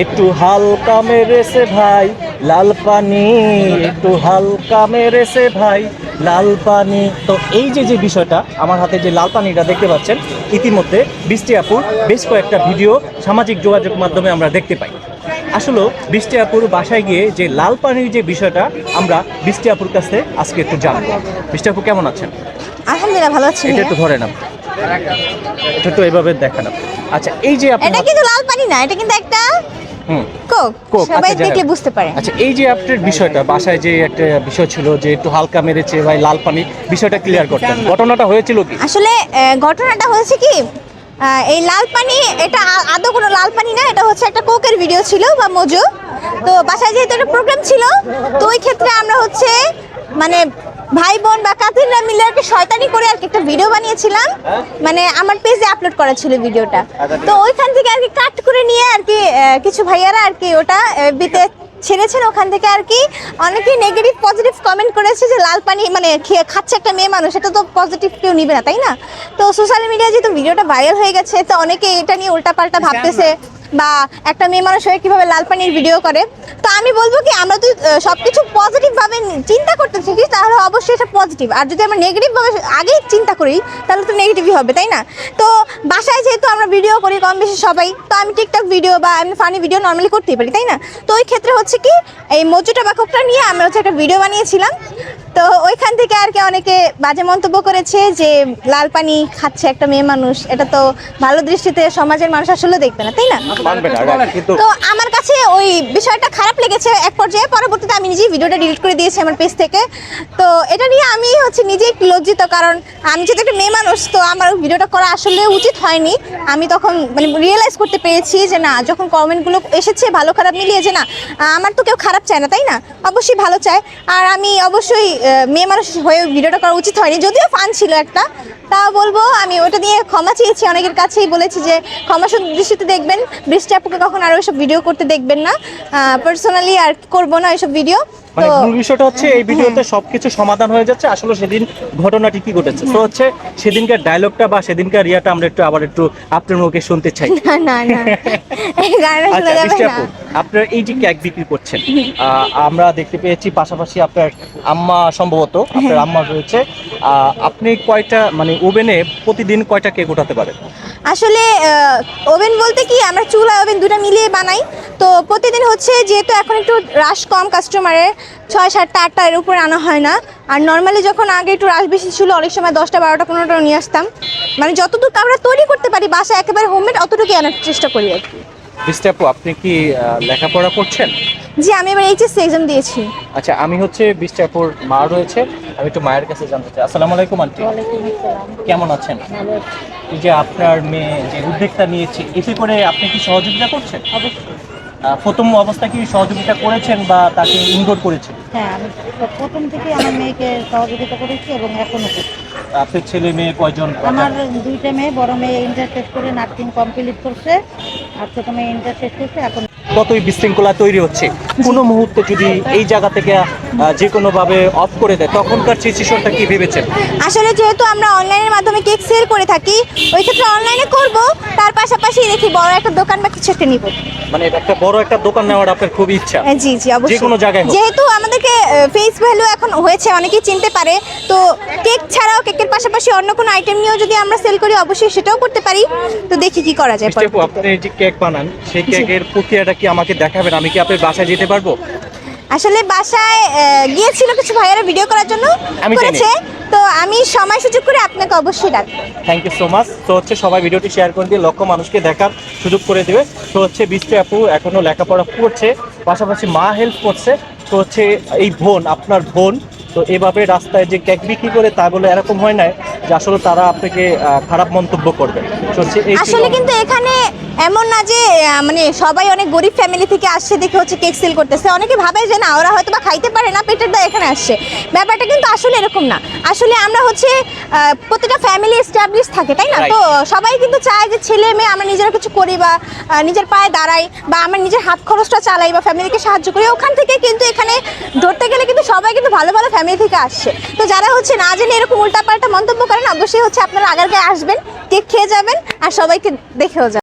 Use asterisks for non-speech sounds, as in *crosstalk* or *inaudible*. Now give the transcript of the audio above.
একটু হালকা মেরেছে ভাই লাল পানি একটু হালকা মেরেছে ভাই লাল পানি। তো এই যে যে বিষয়টা আমার হাতে যে লাল পানিটা দেখতে পাচ্ছেন ইতিমধ্যে বৃষ্টি আপুর বেশ কয়েকটা ভিডিও সামাজিক যোগাযোগ মাধ্যমে আমরা দেখতে পাই। আসলে বৃষ্টি আপুর বাসায় গিয়ে যে লাল পানির যে বিষয়টা আমরা বৃষ্টি আপুর কাছে আজকে একটু জানব। বৃষ্টি আপু কেমন আছেন? আলহামদুলিল্লাহ ভালো আছি। এটা একটু ধরে নাম এটা একটু এইভাবে দেখানো আচ্ছা এই যে আপনি এটা কিন্তু লাল পানি না এটা কিন্তু একটা কোক কোক, সবাই আচ্ছা, দেখলে বুঝতে পারে। আচ্ছা এই যে আপনার বিষয়টা বাসায় যে একটা বিষয় ছিল যে একটু হালকা মেরেছে ভাই লাল পানি বিষয়টা ক্লিয়ার করতেন। ঘটনাটা হয়েছিল কি? আসলে ঘটনাটা হয়েছে কি এই লাল পানি এটা আদৌ কোনো লাল পানি না এটা হচ্ছে একটা কোকের ভিডিও ছিল বা মজু। তো বাসায় যেহেতু একটা প্রোগ্রাম ছিল তো ওই ক্ষেত্রে আমরা হচ্ছে মানে ভাই বোন বা কাজিনরা মিলে আর কি শয়তানি করে আর কি একটা ভিডিও বানিয়েছিলাম। মানে আমার পেজে আপলোড করা ছিল ভিডিওটা তো ওইখান থেকে আর কি কাট করে নিয়ে আর কি কিছু ভাইয়ারা আর কি ওটা বিতে ছেড়েছেন। ওখান থেকে আর কি অনেকেই নেগেটিভ পজিটিভ কমেন্ট করেছে যে লাল পানি মানে খেয়ে খাচ্ছে একটা মেয়ে মানুষ এটা তো পজিটিভ কেউ নিবে না তাই না? তো সোশ্যাল মিডিয়ায় যেহেতু ভিডিওটা ভাইরাল হয়ে গেছে তো অনেকে এটা নিয়ে উল্টাপাল্টা ভাবতেছে। বা একটা মেয়ে মানুষ হয়ে কীভাবে লাল পানির ভিডিও করে। তো আমি বলব কি, আমরা যদি সব কিছু পজিটিভভাবে চিন্তা করতে শিখি, তাহলে অবশ্যই এটা পজিটিভ আর যদি আমরা নেগেটিভভাবে আগেই চিন্তা করি, তাহলে তো নেগেটিভই হবে, তাই না? তো বাসায় যেহেতু আমরা ভিডিও করি কম বেশি সবাই, তো আমি টিকটক ভিডিও বা আমি ফানি ভিডিও নর্মালি করতেই পারি, তাই না? তো ওই ক্ষেত্রে হচ্ছে কি, এই মজুটা বা নিয়ে আমরা হচ্ছে একটা ভিডিও বানিয়েছিলাম। তো ওইখান থেকে আর কি অনেকে বাজে মন্তব্য করেছে যে লাল পানি খাচ্ছে একটা মেয়ে মানুষ। এটা তো ভালো দৃষ্টিতে সমাজের মানুষ আসলে দেখবে না তাই না? তো আমার কাছে ওই বিষয়টা খারাপ লেগেছে এক পর্যায়ে। পরবর্তীতে আমি নিজেই ভিডিওটা ডিলিট করে দিয়েছি আমার পেজ থেকে। তো এটা নিয়ে আমি হচ্ছে নিজে একটু লজ্জিত কারণ আমি যেহেতু একটা মেয়ে মানুষ তো আমার ভিডিওটা করা আসলে উচিত হয়নি। আমি তখন মানে রিয়েলাইজ করতে পেরেছি যে না যখন কমেন্টগুলো এসেছে ভালো খারাপ মিলিয়ে যে না আমার তো কেউ খারাপ চায় না তাই না? অবশ্যই ভালো চায়। আর আমি অবশ্যই মেয়ে মানুষ হয়ে ভিডিওটা করা উচিত হয়নি। যদিও ফান ছিল একটা। তা বলব, আমি ওটা নিয়ে ক্ষমা চেয়েছি। অনেকের কাছেই বলেছি যে ক্ষমা দৃষ্টিতে দেখবেন। বৃষ্টি আপুকে কখন আরও এসব ভিডিও করতে দেখবেন না। পার্সোনালি আর করব না এসব ভিডিও মানে মূল বিষয়টা হচ্ছে এই ভিডিওতে সবকিছু সমাধান হয়ে যাচ্ছে। আসলে সেদিন ঘটনাটি কি ঘটেছে? তো হচ্ছে সেদিনকার ডায়লগটা বা সেদিনকার রিয়াটা আমরা একটু আবার একটু আপনার মুখে শুনতে চাই। না না না। *laughs* আচ্ছা বৃষ্টি আপু আপনার এই যে কেক বিক্রি করছেন আমরা দেখতে পেয়েছি পাশাপাশি আপনার আম্মা সম্ভবত আপনার আম্মা রয়েছে। আহ, আপনি কয়টা মানে ওভেনে প্রতিদিন কয়টা কেক উঠাতে পারেন? আসলে ওভেন বলতে কি আমরা চুলা ওভেন দুটো মিলিয়ে বানাই। তো প্রতিদিন হচ্ছে যেহেতু এখন একটু রাশ কম কাস্টমারের ছয় সাতটা আটটা এর উপরে আনা হয় না। আর নর্মালি যখন আগে একটু রাশ বেশি ছিল অনেক সময় দশটা বারোটা পনেরোটা নিয়ে আসতাম। মানে যতটুকু আমরা তৈরি করতে পারি বাসা একেবারে হোমমেড অতটুকুই আনার চেষ্টা করি আর কি। আপু আপনি কি লেখাপড়া করছেন? জি আমি এবার এইচএসসি এক্সাম দিয়েছি। আচ্ছা আমি হচ্ছে বৃষ্টি মা রয়েছে। আমি একটু মায়ের কাছে জানতে চাই। আসসালামু আলাইকুম আন্টি। কেমন আছেন? এই যে আপনার মেয়ে যে উদ্যোগটা নিয়েছে এতে করে আপনি কি সহযোগিতা করছেন? আহ, প্রথম অবস্থা কি সহযোগিতা করেছেন বা তাকে ইনডোর করেছেন? হ্যাঁ আমি প্রথম থেকে আমার মেয়েকে সহযোগিতা করেছি এবং এখনও করছি আপনার ছেলে মেয়ে কয়জন? আমার দুইটা মেয়ে বড় মেয়ে ইন্টার শেষ করে নার্সিং কমপ্লিট করছে আর ছোট মেয়ে ইন্টার শেষ করছে এখন কতই বিশৃঙ্খলা তৈরি হচ্ছে। কোনো মুহূর্তে যদি এই জায়গা থেকে যে কোনো ভাবে অফ করে দেয় তখনকার সিচুয়েশনটা কি ভেবেছেন? আসলে যেহেতু আমরা অনলাইনের মাধ্যমে কেক সেল করে থাকি ওই ক্ষেত্রে অনলাইনে করব তার পাশাপাশি দেখি বড় একটা দোকান বা কিছু একটা নিব। মানে একটা বড় একটা দোকান নেওয়ার আপনার খুব ইচ্ছা? হ্যাঁ, জি জি অবশ্যই। যে কোনো জায়গায় যেহেতু আমাদেরকে ফেস ভ্যালু এখন হয়েছে অনেকেই চিনতে পারে তো কেক ছাড়াও পাশাপাশি অন্য কোনো আইটেম নিয়েও যদি আমরা সেল করি অবশ্যই সেটাও করতে পারি। তো দেখি কি করা যায় আপনি যে কেক বানান সেই কেকের প্রক্রিয়াটা কি আমাকে দেখাবেন? আমি কি আপনার বাসায় যেতে পারব? আসলে বাসায় গিয়েছিল কিছু ভাইয়েরা ভিডিও করার জন্য। করেছে। তো আমি সময় সুযোগ করে আপনাকে অবশ্যই ডাকবো থ্যাংক ইউ সো মাচ তো হচ্ছে সবাই ভিডিওটি শেয়ার করে দিয়ে লক্ষ মানুষকে দেখার সুযোগ করে দেবে। তো হচ্ছে বৃষ্টি আপু এখনও লেখাপড়া করছে পাশাপাশি মা হেল্প করছে। তো হচ্ছে এই বোন আপনার বোন তো এভাবে রাস্তায় যে কেক বিক্রি করে তা বলে এরকম হয় না যে আসলে তারা আপনাকে খারাপ মন্তব্য করবে। আসলে কিন্তু এখানে এমন না যে মানে সবাই অনেক গরিব ফ্যামিলি থেকে আসছে দেখে হচ্ছে কেক সেল করতেছে। অনেকে ভাবে যে না ওরা হয়তো বা খাইতে পারে না পেটের দা এখানে আসছে। ব্যাপারটা কিন্তু আসলে এরকম না। আসলে আমরা হচ্ছে আহ, প্রত্যেকটা ফ্যামিলি এস্টাবলিশ থাকে তাই না? তো সবাই কিন্তু চায় যে ছেলে মেয়ে আমরা নিজেরা কিছু করি বা নিজের পায়ে দাঁড়াই বা আমরা নিজের হাত খরচটা চালাই বা ফ্যামিলিকে সাহায্য করি। ওখান থেকে কিন্তু এখানে ধরতে গেলে সবাই কিন্তু ভালো ভালো ফ্যামিলি থেকে আসছে। তো যারা হচ্ছে না জেনে এরকম উল্টাপাল্টা মন্তব্য করেন, অবশ্যই হচ্ছে আপনারা আগারগায় আসবেন, কেক খেয়ে যাবেন, আর সবাইকে দেখেও যাবেন।